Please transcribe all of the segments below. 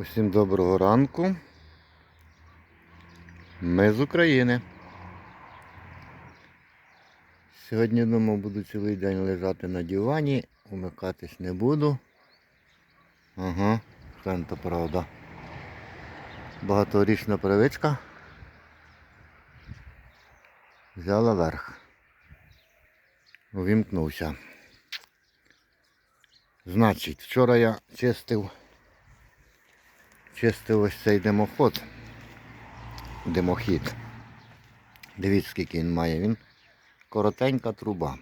Усім доброго ранку. Ми з України. Сьогодні думав, буду цілий день лежати на дивані, умикатись не буду. Ага, це правда. Багаторічна привичка. Взяла верх. Увімкнувся. Значить, вчора я чистив чистив ось цей димоход. Димохід. Дивіться, скільки він має. Він коротенька труба.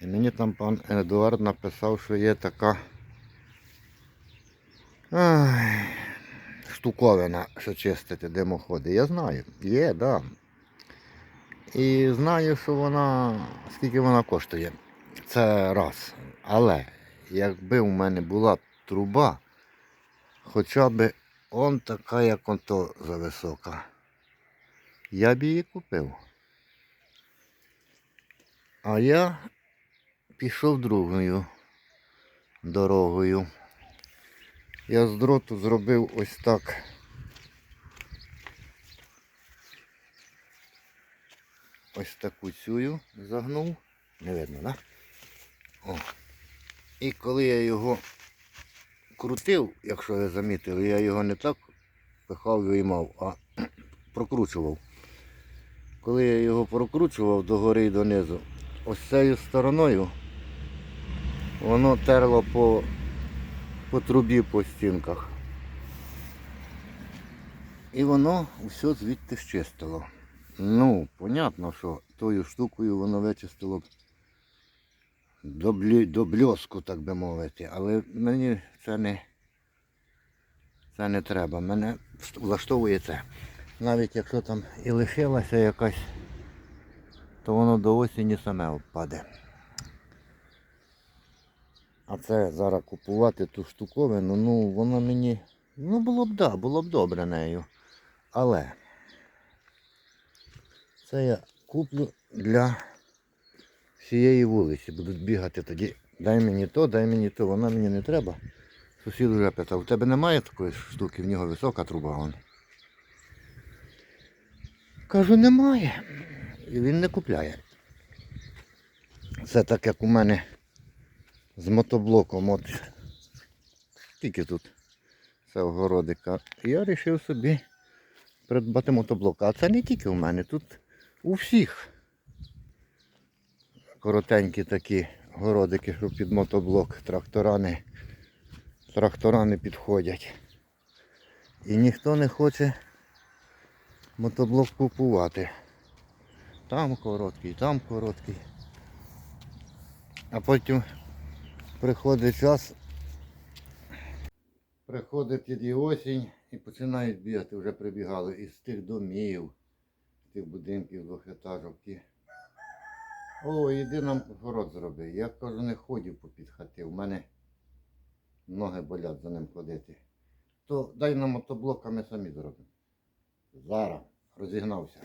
І мені там пан Едуард написав, що є така ай, штуковина, що чистити димоходи. Я знаю, є, так. Да. І знаю, що вона, скільки вона коштує. Це раз. Але якби у мене була труба, хоча б он така, як он то зависока, я б її купив. А я пішов другою дорогою. Я з дроту зробив ось так. Ось таку цюю загнув. Не видно, да? І коли я його крутив, якщо ви замітили, я його не так пихав виймав, а прокручував. Коли я його прокручував догори і донизу, ось цією стороною воно терло по, по трубі по стінках. І воно все звідти щистило. Ну, понятно, що тою штукою воно вичистило до, бльоску, так би мовити. Але мені це не, це не треба. Мене влаштовує це. Навіть якщо там і лишилася якась, то воно до осені саме впаде. А це зараз купувати ту штуковину, ну воно мені, ну було б да, було б добре нею. Але це я куплю для всієї вулиці. Будуть бігати тоді. Дай мені то, дай мені то, вона мені не треба. Сусід вже питав, у тебе немає такої штуки, в нього висока труба. Вон. Кажу, немає. І він не купляє. Це так як у мене з мотоблоком. От тільки тут це огородика. Я вирішив собі придбати мотоблок. А це не тільки у мене, тут у всіх коротенькі такі городики, що під мотоблок тракторани, тракторани підходять. І ніхто не хоче мотоблок купувати. Там короткий, там короткий. А потім приходить час, приходить і осінь і починають бігати, вже прибігали із тих домів, з тих будинків двохетажок. О, іди нам город зроби. Я кажу, не ходів попід хати. У мене ноги болять за ним ходити. То дай нам мотоблок, а ми самі зробимо. Зараз розігнався.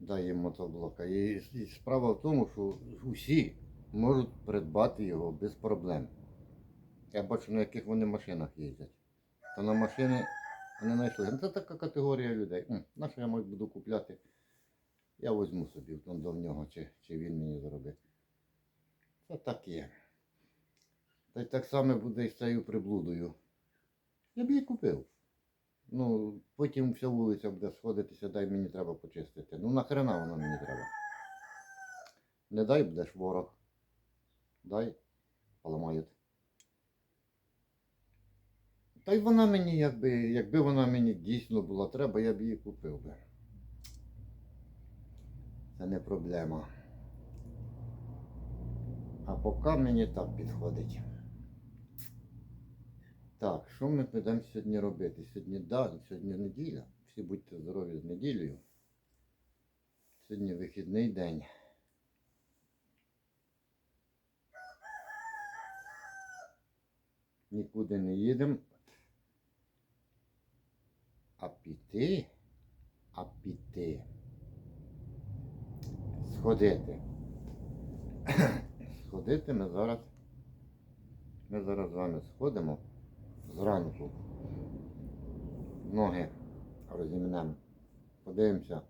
Дай їм мотоблока. І, і справа в тому, що усі можуть придбати його без проблем. Я бачу, на яких вони машинах їздять. То на машини вони знайшли. Це така категорія людей. На я мабуть, буду купляти? Я візьму собі там до нього, чи, чи він мені зробить. Це так є. Та й так само буде з цією приблудою. Я б її купив. Ну, потім вся вулиця буде сходитися, дай мені треба почистити. Ну нахрена воно мені треба. Не дай будеш ворог. Дай поламають. Та й вона мені, якби, якби вона мені дійсно була треба, я б її купив би. Це не проблема. А поки мені так підходить. Так, що ми підемо сьогодні робити? Сьогодні да, сьогодні неділя. Всі будьте здорові з неділею. Сьогодні вихідний день. Нікуди не їдемо. А піти, а піти. Сходити. Сходити ми зараз Ми зараз з вами сходимо зранку. Ноги розімнемо. Подивимося.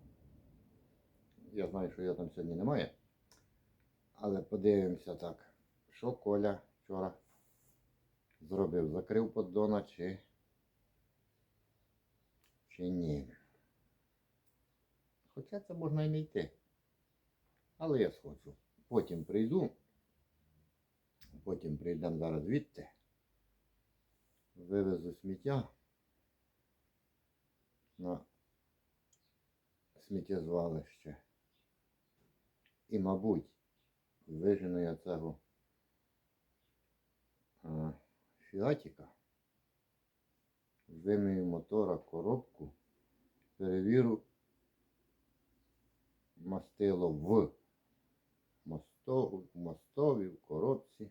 Я знаю, що його там сьогодні немає. Але подивимося так, що Коля вчора зробив. Закрив поддона чи, чи ні. Хоча це можна і не йти. Але я схочу. Потім прийду. Потім прийдемо зараз звідти. Вивезу сміття на сміттєзвалище. І, мабуть, вижену я цього а, фіатіка, вимію мотора, коробку, перевірю мастило в мостові, в мостові, в коробці.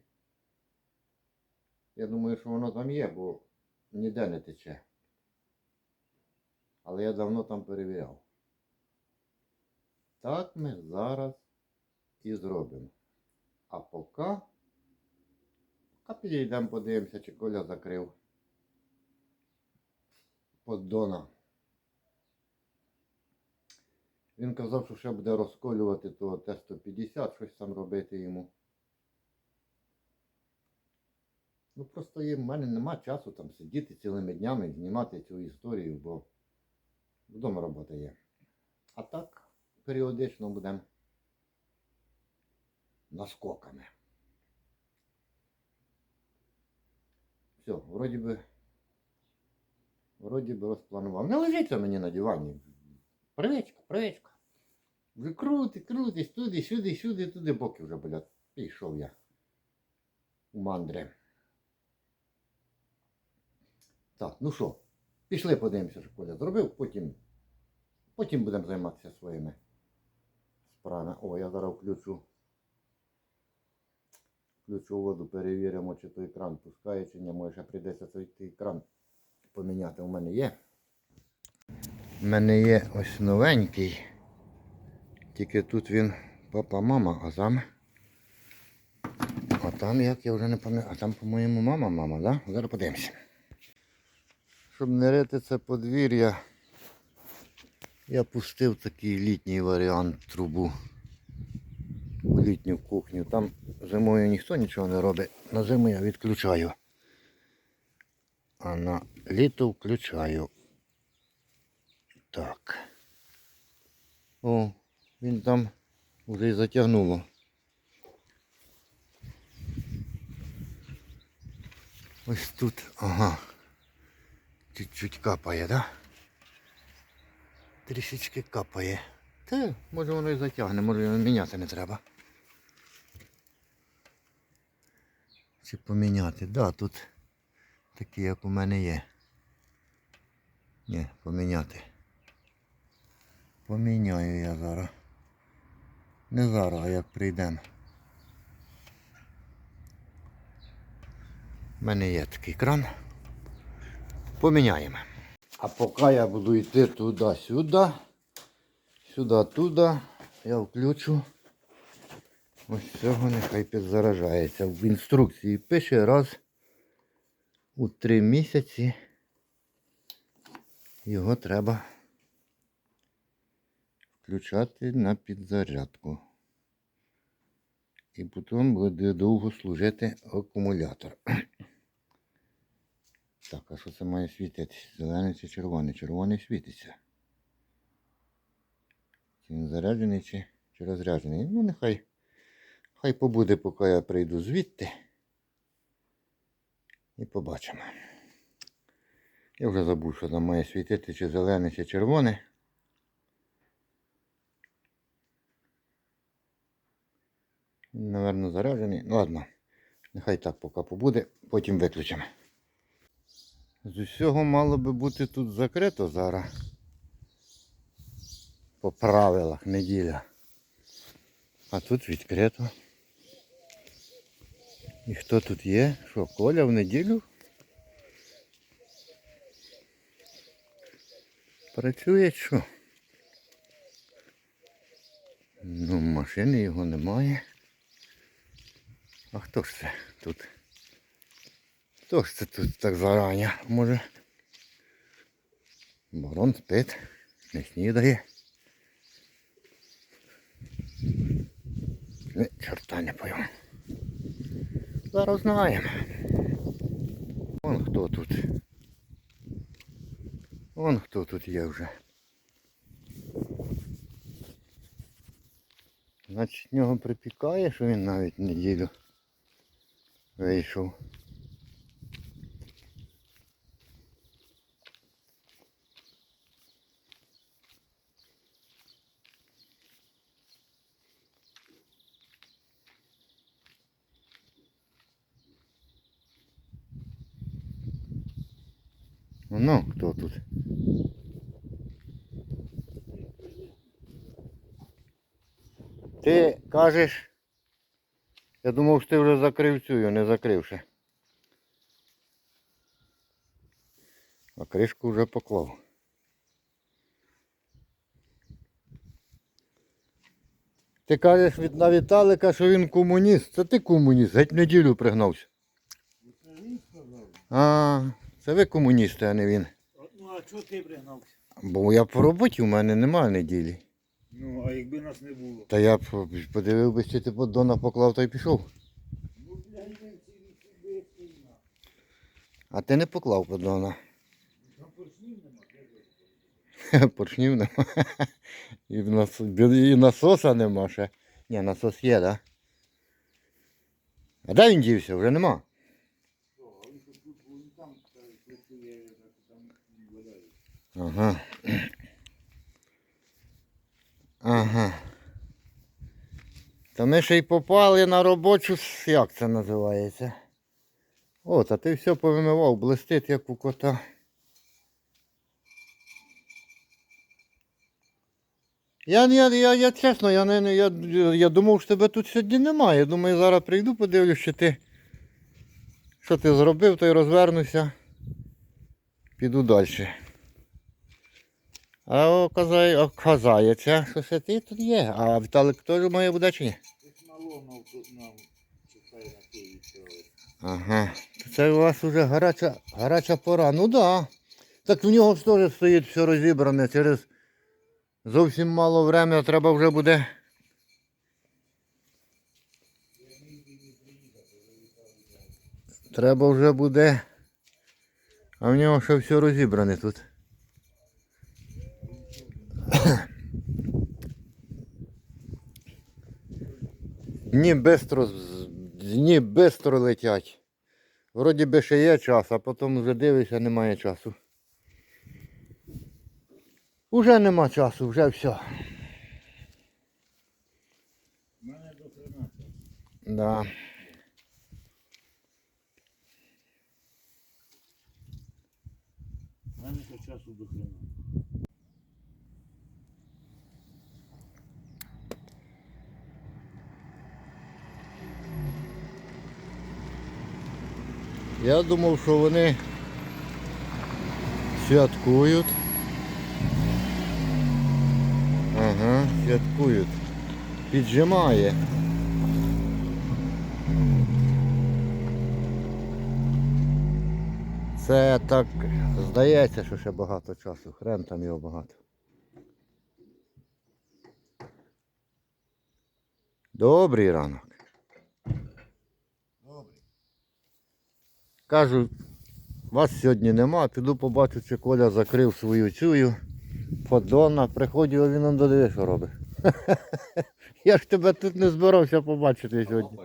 Я думаю, що воно там є, бо ніде не тече. Але я давно там перевіряв. Так ми зараз і зробимо. А поки, поки підійдемо, подивимося, чи Коля закрив поддона. Він казав, що ще буде розколювати того Т-150, щось там робити йому. Ну просто в мене нема часу там сидіти цілими днями, знімати цю історію, бо вдома робота є. А так, періодично будемо наскоками. Все, вроді би, вроді би розпланував. Не лежиться мені на дивані. Привичка, привичка. Вже крути, крутись, туди, сюди, сюди, туди, боки вже болять. Пішов я у мандри. Так, ну що, пішли подивимося, що Коля зробив, потім, потім будемо займатися своїми справами. О, я зараз включу. Включу воду, перевіримо, чи той кран пускає, чи ні. Може прийдеться той кран поміняти. У мене є. У мене є ось новенький. Тільки тут він папа-мама, а там. А там як я вже не пам'ятаю. А там, по-моєму, мама, мама, да? Зараз подивимося. Щоб не рити це подвір'я, я пустив такий літній варіант трубу літню кухню. Там зимою ніхто нічого не робить. На зиму я відключаю. А на літо включаю. Так. О, він там вже і затягнуло. Ось тут, ага. Чуть-чуть капає, да? Трішечки капає. Та, може воно і затягне, може його міняти не треба. Чи поміняти? Да, тут такі, як у мене є. Ні, поміняти. Поміняю я зараз. Не зараз, а як прийдемо. У мене є такий кран. Поміняємо. А поки я буду йти туди-сюди, сюди-туди, я включу. Ось цього нехай підзаражається. В інструкції пише раз у три місяці його треба включати на підзарядку. І потім буде довго служити акумулятор. Так, а що це має світитися? Зелений чи червоний? Червоний світиться. Чи він заряджений чи, чи розряджений? Ну, нехай хай побуде, поки я прийду звідти. І побачимо. Я вже забув, що там має світити, чи зелений, чи червоний. Наверно, заряджений. Ну ладно, нехай так поки побуде, потім виключимо. З усього мало би бути тут закрито зараз. По правилах неділя. А тут відкрито. І хто тут є? Що, Коля в неділю? Працює що? Ну, машини його немає. А хто ж це тут? Хто ж це тут так зарані? Може. Барон спить, не снідає. Ні, чорта не пойму. Зараз знаємо. Вон хто тут. Вон хто тут є вже. Значить, нього припікає, що він навіть неділю вийшов. Ну, хто тут? Ти кажеш, я думав, що ти вже закрив цю, не закрив ще. А кришку вже поклав. Ти кажеш від на Віталика, що він комуніст. Це ти комуніст, геть неділю пригнався. А, це ви комуністи, а не він. Ну а чого ти пригнався? Бо я по роботі, у мене немає неділі. Ну, а якби нас не було. Та я б подивився, чи ти поддона поклав та й пішов. Ну. А ти не поклав поддона. Там поршнів нема. Поршнів нема. І, в нас, і насоса нема ще. Ні, насос є, так? Да? А де він дівся? Вже нема. О, а він тут, тут, він там та, працює, так, там валяє. Ага. Ага. Та ми ще й попали на робочу, як це називається? От, а ти все повимивав, блистить, як у кота. Я, я, я, я чесно, я, не, я, я думав, що тебе тут сьогодні немає. Думаю, зараз прийду, подивлюсь, що ти. Що ти зробив, то й розвернуся. Піду далі. А оказає, оказається, що ще ти тут є. А Віталик теж має буде чи ні? Ага. Це у вас вже гаряча, гаряча пора. Ну да. Так в нього ж теж стоїть все розібране. Через зовсім мало времени треба вже буде. Треба вже буде. А в нього ще все розібране тут. Дні бистро, дні бистро летять. Вроді би ще є час, а потім вже дивишся, немає часу. Уже нема часу, вже все. У мене до 13. Да. У мене ще часу до хрена. Я думав, що вони святкують. Ага, святкують. Піджимає. Це так здається, що ще багато часу. Хрен там його багато. Добрий ранок. Добре. Кажу, вас сьогодні нема, піду побачу, чи Коля закрив свою цюю. Поддона, приходив, а він он додивив, що робить. Я ж тебе тут не збирався побачити сьогодні.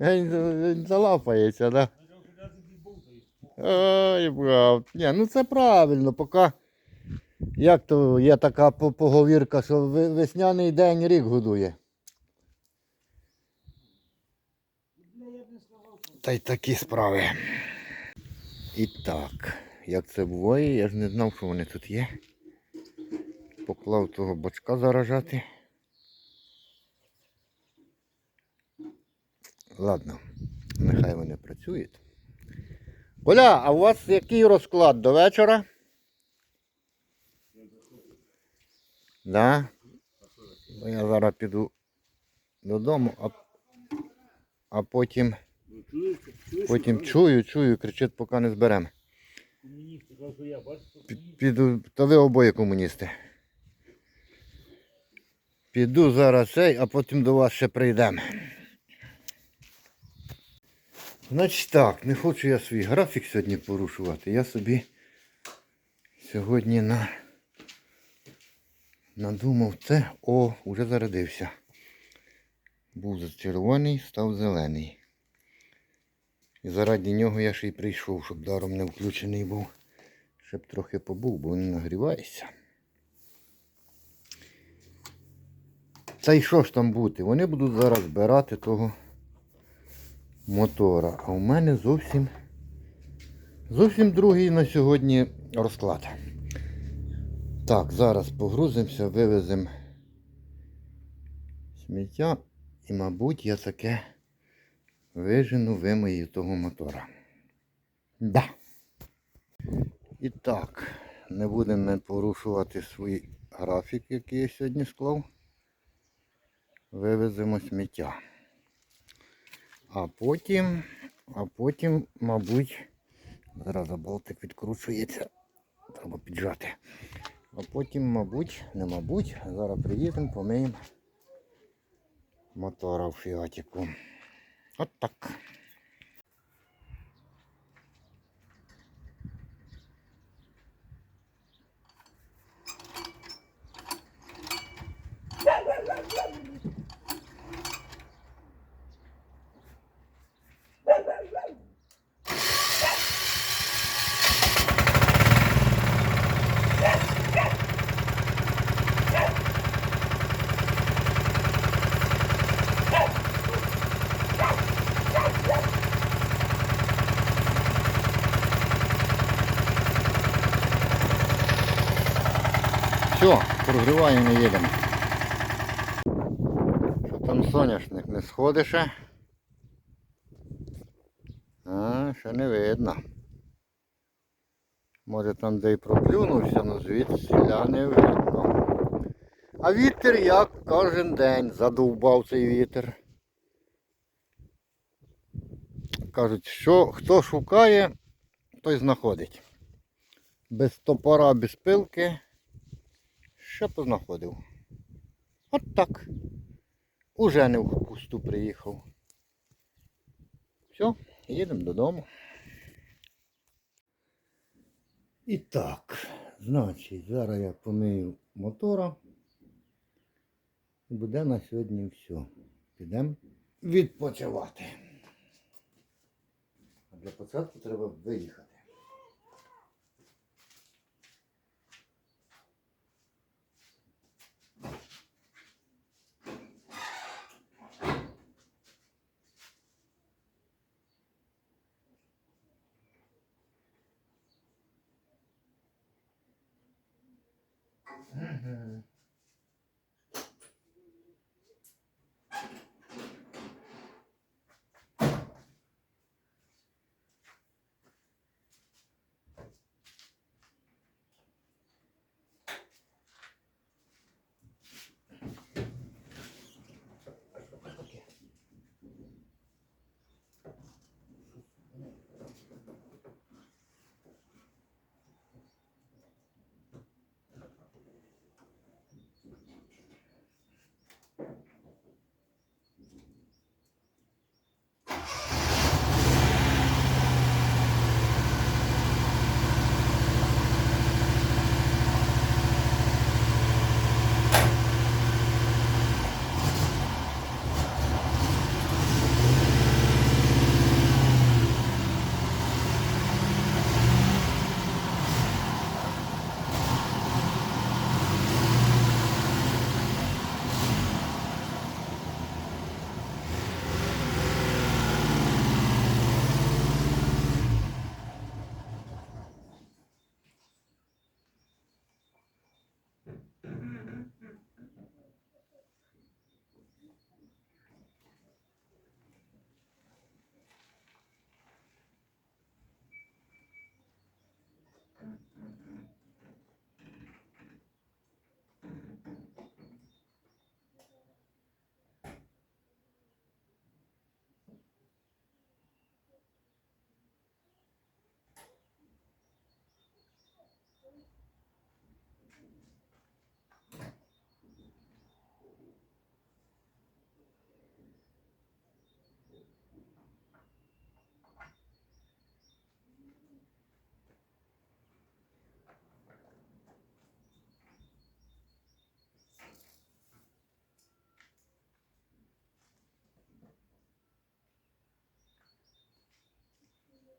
Він, залапається, так? Да? Ой, брат. Ні, ну це правильно, поки. Як то є така поговірка, що весняний день рік годує. Та й такі справи. І так, як це буває, я ж не знав, що вони тут є. Поклав того бачка заражати. Ладно, нехай вони працюють. Коля, а у вас який розклад до вечора? Да? Я зараз піду додому, а, а потім. Потім чую, чую, кричить, поки не зберемо. Комуністи. Піду, та ви обоє комуністи. Піду зараз цей, а потім до вас ще прийдемо. Значить так, не хочу я свій графік сьогодні порушувати. Я собі сьогодні на... надумав це. О, вже зарядився. Був червоний, став зелений. І заради нього я ще й прийшов, щоб даром не включений був. Щоб трохи побув, бо він нагрівається. Та й що ж там бути? Вони будуть зараз збирати того мотора. А у мене зовсім зовсім другий на сьогодні розклад. Так, зараз погрузимося, вивеземо сміття і, мабуть, я таке вижену вимию того мотора. Да. І так, не будемо порушувати свій графік, який я сьогодні склав. Вивеземо сміття. А потім, а потім, мабуть, зараз болтик відкручується. Треба піджати. А потім, мабуть, не мабуть, зараз приїдемо, помиємо мотора в фіатіку. От так. Все, прогріваємо і їдемо. Що там соняшник не сходить ще? А, ще не видно. Може там де й проплюнувся, але звідси не видно. А вітер як кожен день задовбав цей вітер. Кажуть, що хто шукає, той знаходить. Без топора, без пилки. Що познаходив? От так. Уже не в пусту приїхав. Все, їдемо додому. І так, значить, зараз я помию мотора. Буде на сьогодні все. Підемо відпочивати. А для початку треба виїхати.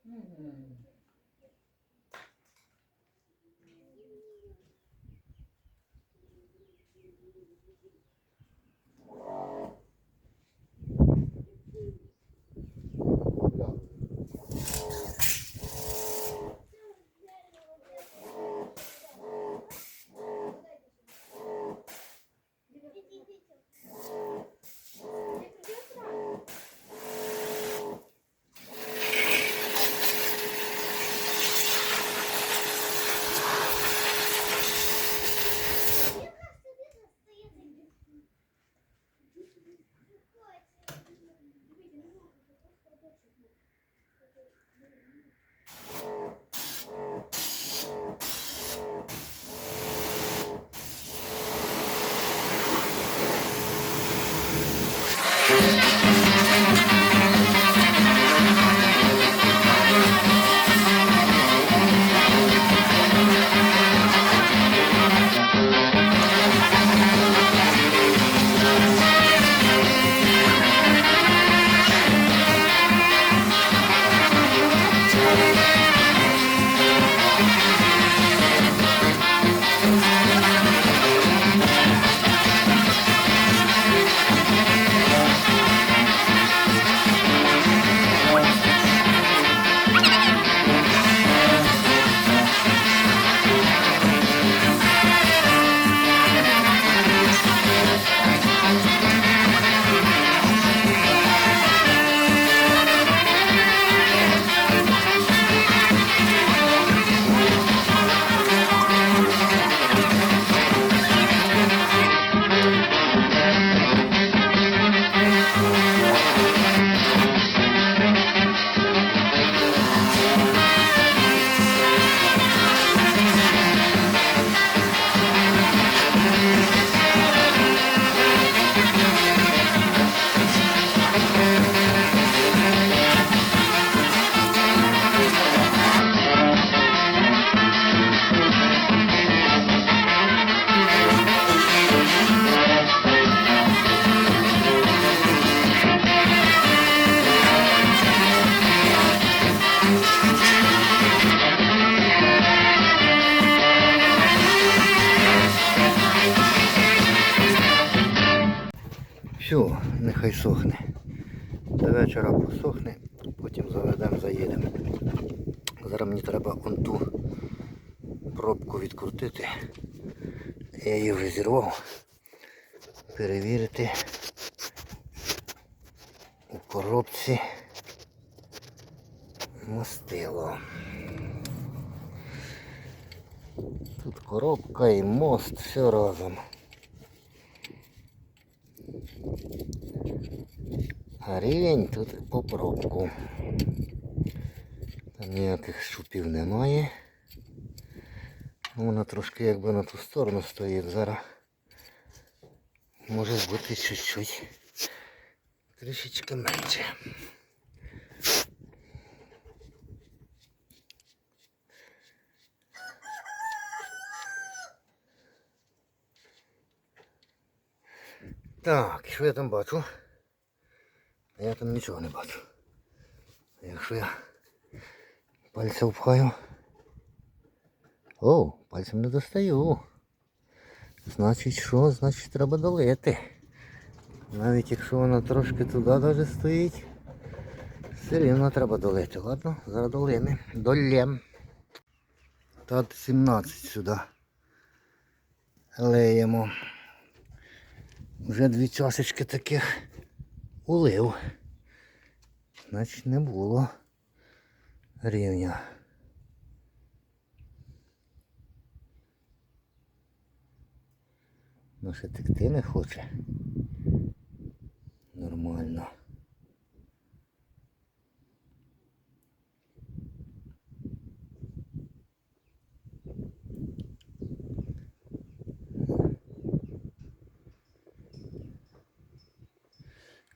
Mm-hmm. Я її вже зірвав. Перевірити у коробці мастило. Тут коробка і мост, все разом. А рівень тут по пробку. Там ніяких шупів немає. Вона трошки якби на ту сторону стоїть зараз. Може бути чуть-чуть трішечки менше. Так, що я там бачу? Я там нічого не бачу. Якщо я пальцем впхаю. О, пальцем не достаю. Значить що? Значить треба долити. Навіть якщо вона трошки туди даже стоїть, все рівно треба долити. Ладно, зараз долини. Долєм. Тат 17 сюди. Леємо. Вже дві чашечки таких улив. Значить не було рівня. Ну ще текти не хоче. Нормально.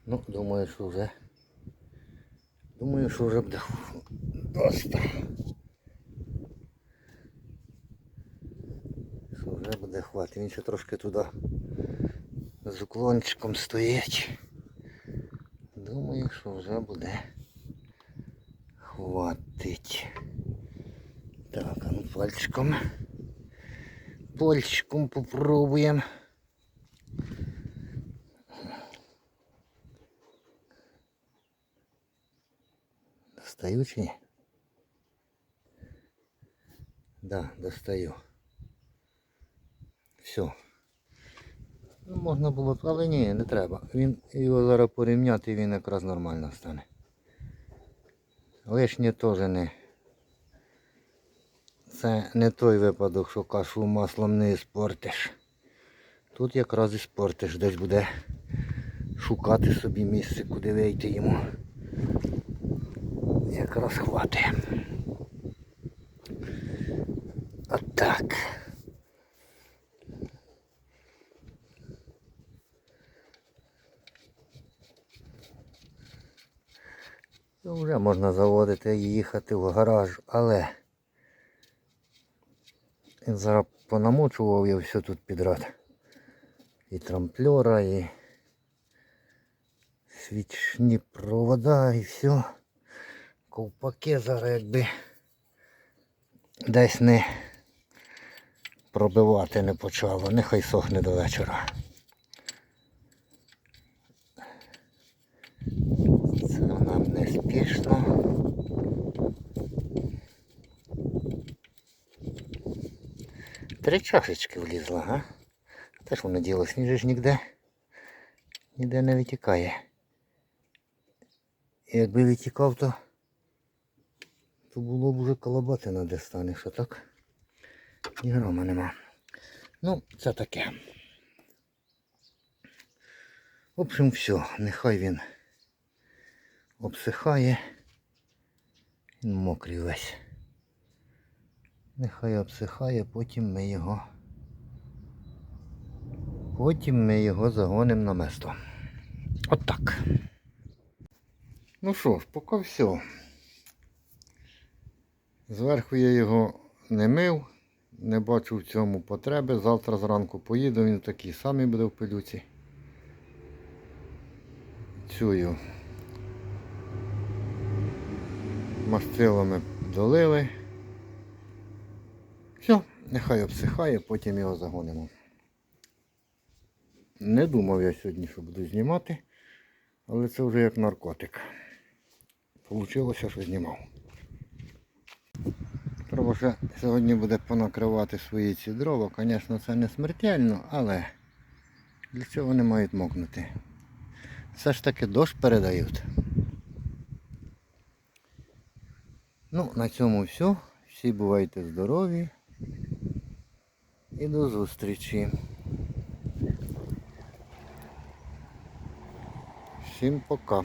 Ну, думаю, що вже. Думаю, що вже буде доста. вже буде хватить. Він ще трошки туди з уклончиком стоїть. Думаю, що вже буде Хватить. Так, а ну пальчиком. Пальчиком попробуємо. Достаю чи ні? Да, достаю. Все. Ну, можна було, але ні, не треба. Він його зараз порівняти, він якраз нормально стане. Лишнє теж не. Це не той випадок, що кашу маслом не іспортиш. Тут якраз і спортиш, десь буде шукати собі місце, куди вийти йому. Якраз хватить. Отак. Ну, вже можна заводити і їхати в гараж, але зараз понамочував я все тут підряд. І трамплера, і свічні провода, і все. Ковпаки зараз якби десь не пробивати не почало, нехай сохне до вечора. Це нам не спішно. Три чашечки влізла, га? Теж воно діло сніжиш ніде. Ніде не витікає. І якби витікав, то, то було б уже колобатина де станеш, а так ні грома нема. Ну, це таке. В общем, все, нехай він обсихає. Він мокрий весь. Нехай обсихає, потім ми його. Потім ми його загонимо на место. От так. Ну що ж, поки все. Зверху я його не мив, не бачу в цьому потреби. Завтра зранку поїду, він такий самий буде в пилюці. Цю мастилами долили. Все, нехай обсихає, потім його загонимо. Не думав я сьогодні, що буду знімати, але це вже як наркотик. Получилося, що знімав. Треба ще сьогодні буде понакривати свої ці дрова. Звісно, це не смертельно, але для чого вони мають мокнути? Все ж таки дощ передають. Ну, на цьому все. Всі бувайте здорові. І до зустрічі. Всім пока.